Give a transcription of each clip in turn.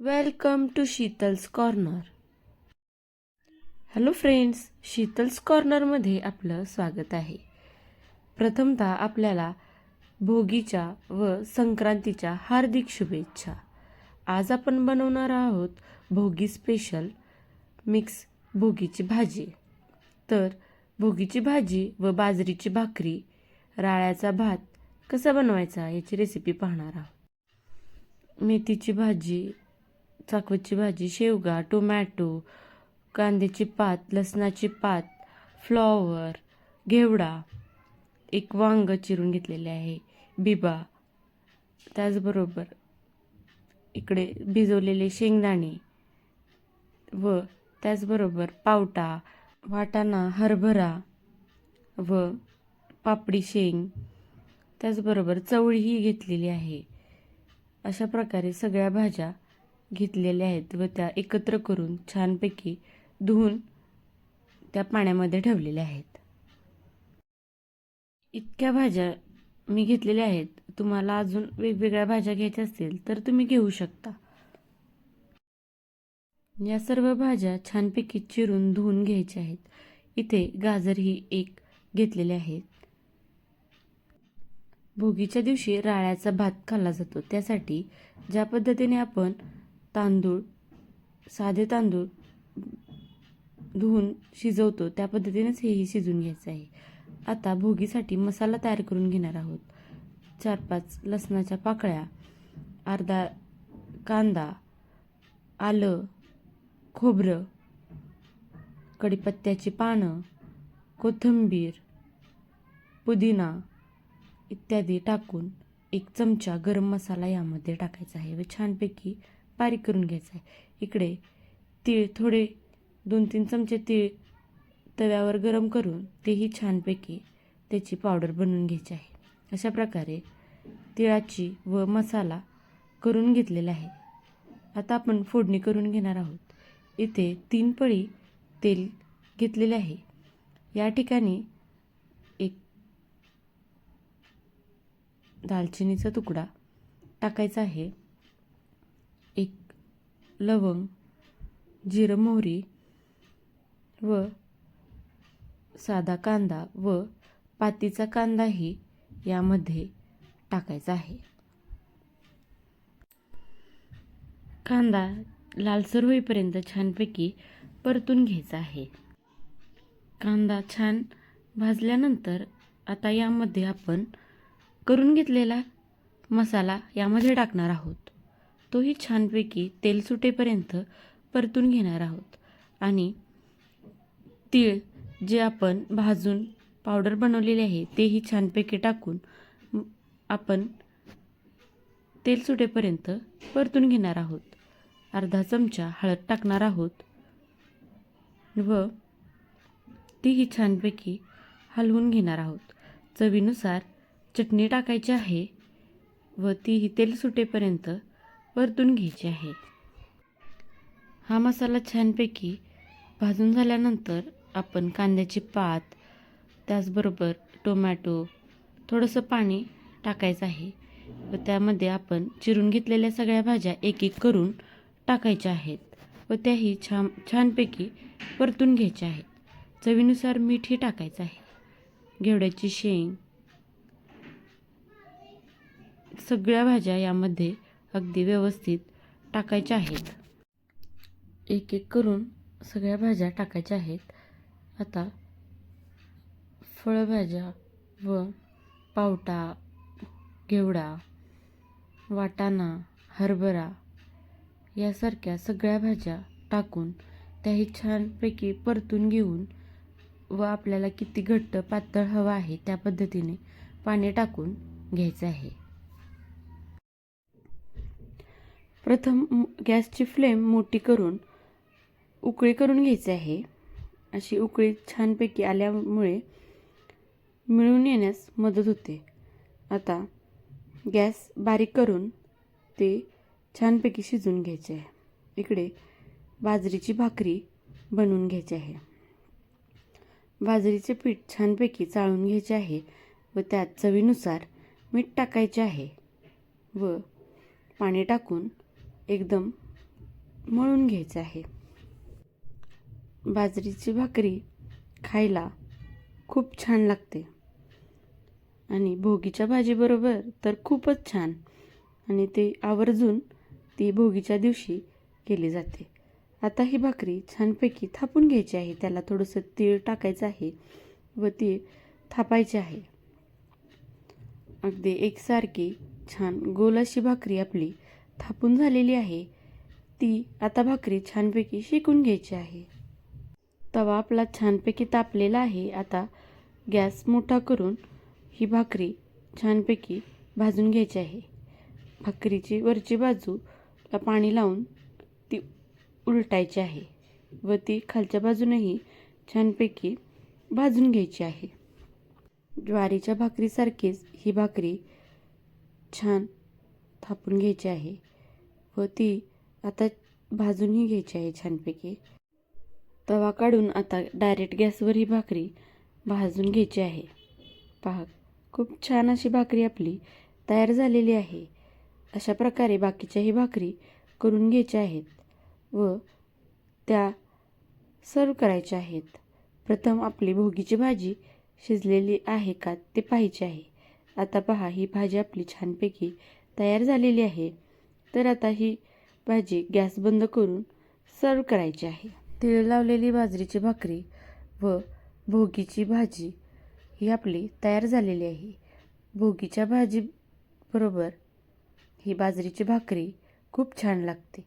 Welcome to Sheetal's corner hello friends Sheetal's कॉर्नरमध्ये आपलं स्वागत आहे. प्रथमतः आपल्याला भोगीच्या व संक्रांतीच्या हार्दिक शुभेच्छा. आज आपण बनवणार आहोत भोगी स्पेशल मिक्स भोगीची भाजी. तर भोगीची भाजी व बाजरीची भाकरी राळ्याचा भात कसा बनवायचा याची रेसिपी पाहणार आहोत. मेथीची भाजी चाकवतची भाजी शेवगा टोमॅटो कांद्याची पात लसणाची पात फ्लॉवर घेवडा. एक वांग चिरून घेतलेले आहे. बिबा. त्याचबरोबर इकडे भिजवलेले शेंगदाणे व त्याचबरोबर पावटा वाटाणा हरभरा व पापडी शेंग. त्याचबरोबर चवळीही घेतलेली आहे. अशा प्रकारे सगळ्या भाज्या घेतलेल्या आहेत व त्या एकत्र करून छानपैकी धुवून त्या पाण्यामध्ये ठेवलेल्या आहेत. इतक्या भाज्या मी घेतलेल्या आहेत. तुम्हाला अजून वेगवेगळ्या भाज्या घ्यायच्या असतील तर तुम्ही घेऊ शकता. या सर्व भाज्या छानपैकी चिरून धुवून घ्यायच्या आहेत. इथे गाजर ही एक घेतलेले आहेत भोगीच्या दिवशी राळ्याचा भात खाल्ला जातो. त्यासाठी ज्या पद्धतीने आपण तांदूळ साधे तांदूळ धुवून शिजवतो. त्या पद्धतीनेच हेही शिजून घ्यायचं आहे. आता भोगीसाठी मसाला तयार करून घेणार आहोत. चार पाच लसणाच्या पाकळ्या अर्धा कांदा आलं खोबरं कढीपत्त्याची पानं कोथिंबीर पुदिना इत्यादी टाकून एक चमचा गरम मसाला यामध्ये टाकायचा आहे व छानपैकी बारीक करून घ्यायचा आहे इकडे तीळ थोडे दोन तीन चमचे तीळ तव्यावर गरम करून तेही छानपैकी त्याची पावडर बनवून घ्यायची आहे. अशा प्रकारे तिळाची व मसाला करून घेतलेला आहे. आता आपण फोडणी करून घेणार आहोत. इथे तीन पळी तेल घेतलेले आहे. या ठिकाणी एक दालचिनीचा तुकडा टाकायचा आहे. लवंग जिरं मोहरी व साधा कांदा व पातीचा कांदाही यामध्ये टाकायचा आहे. कांदा लालसर होईपर्यंत छानपैकी परतून घ्यायचा आहे. कांदा छान भाजल्यानंतर आता यामध्ये आपण करून घेतलेला मसाला यामध्ये टाकणार आहोत. तोही छानपैकी तेल सुटेपर्यंत परतून घेणार आहोत. आणि तीळ जे आपण भाजून पावडर बनवलेले आहे तेही छानपैकी टाकून आपण तेल सुटेपर्यंत परतून घेणार आहोत. अर्धा चमचा हळद टाकणार आहोत व तीही छानपैकी हलवून घेणार आहोत. चवीनुसार चटणी टाकायची आहे व तीही तेल सुटेपर्यंत परतून घ्यायची आहे. हा मसाला छानपैकी भाजून झाल्यानंतर आपण कांद्याची पात त्याचबरोबर टोमॅटो थोडंसं पाणी टाकायचं आहे व त्यामध्ये आपण चिरून घेतलेल्या सगळ्या भाज्या एक एक करून टाकायच्या आहेत व त्याही छान छानपैकी परतून घ्यायच्या आहेत. चवीनुसार मीठही टाकायचं आहे. घेवड्याची शेंग सगळ्या भाज्या यामध्ये अगदी व्यवस्थित टाकायच्या आहेत. एक एक करून सगळ्या भाज्या टाकायच्या आहेत. आता फळभाज्या व पावटा घेवडा वाटाणा हरभरा यासारख्या सगळ्या भाज्या टाकून त्याही छानपैकी परतून घेऊन व आपल्याला किती घट्ट पातळ हवा आहे त्या पद्धतीने पाणी टाकून घ्यायचं आहे. प्रथम गॅसची फ्लेम मोठी करून उकळी करून घ्यायची आहे. अशी उकळी छानपैकी आल्यामुळे मिळून येण्यास मदत होते. आता गॅस बारीक करून ते छानपैकी शिजून घ्यायचे आहे. इकडे बाजरीची भाकरी बनवून घ्यायची आहे. बाजरीचे पीठ छानपैकी चाळून घ्यायचे आहे व त्यात चवीनुसार मीठ टाकायचे आहे व पाणी टाकून एकदम मळून घ्यायचं आहे. बाजरीची भाकरी खायला खूप छान लागते. आणि भोगीच्या भाजीबरोबर तर खूपच छान. आणि ते आवर्जून ती भोगीच्या दिवशी केली जाते. आता ही भाकरी छानपैकी थापून घ्यायची आहे. त्याला थोडंसं तीळ टाकायचं आहे व ती थापायची आहे. अगदी एकसारखी छान गोल अशी भाकरी आपली थापून झालेली आहे. ती आता भाकरी छानपैकी शेकून घ्यायची आहे. तवा आपला छानपैकी तापलेला आहे. आता गॅस मोठा करून ही भाकरी छानपैकी भाजून घ्यायची आहे. भाकरीची वरची बाजूला पाणी लावून ती उलटायची आहे व ती खालच्या बाजूनही छानपैकी भाजून घ्यायची आहे. ज्वारीच्या भाकरीसारखीच ही भाकरी छान थापून घ्यायची आहे. व ती आता भाजूनही घ्यायची आहे छानपैकी. तवा काढून आता डायरेक्ट गॅसवर ही भाकरी भाजून घ्यायची आहे. पहा खूप छान अशी भाकरी आपली तयार झालेली आहे. अशा प्रकारे बाकीच्याही भाकरी करून घ्यायच्या आहेत व त्या सर्व करायच्या आहेत. प्रथम आपली भोगीची भाजी शिजलेली आहे का ते पाहायचे आहे. आता पहा ही भाजी आपली छानपैकी तयार झालेली आहे. तर आता ही भाजी गॅस बंद करून सर्व करायची आहे. तिळ लावलेली बाजरीची भाकरी व भोगीची भाजी ही आपली तयार झालेली आहे. भोगीच्या भाजीबरोबर ही बाजरीची भाकरी खूप छान लागते.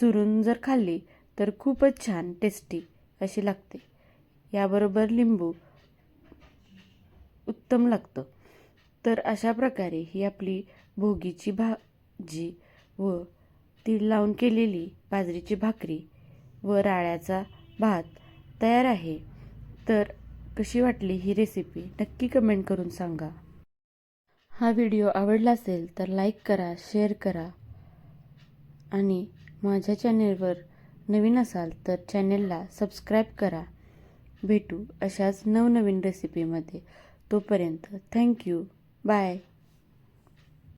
चुरून जर खाल्ली तर खूपच छान टेस्टी अशी लागते. याबरोबर लिंबू उत्तम लागतं. तर अशा प्रकारे ही आपली भोगीची भाजी व तीळ लावून केलेली बाजरीची भाकरी व राळ्याचा भात तयार आहे. तर कशी वाटली ही रेसिपी नक्की कमेंट करून सांगा. हा व्हिडिओ आवडला असेल तर लाईक करा शेअर करा आणि माझ्या चॅनेलवर नवीन असाल तर चॅनेलला सबस्क्राईब करा. भेटू अशाच नवनवीन रेसिपीमध्ये तोपर्यंत थँक्यू बाय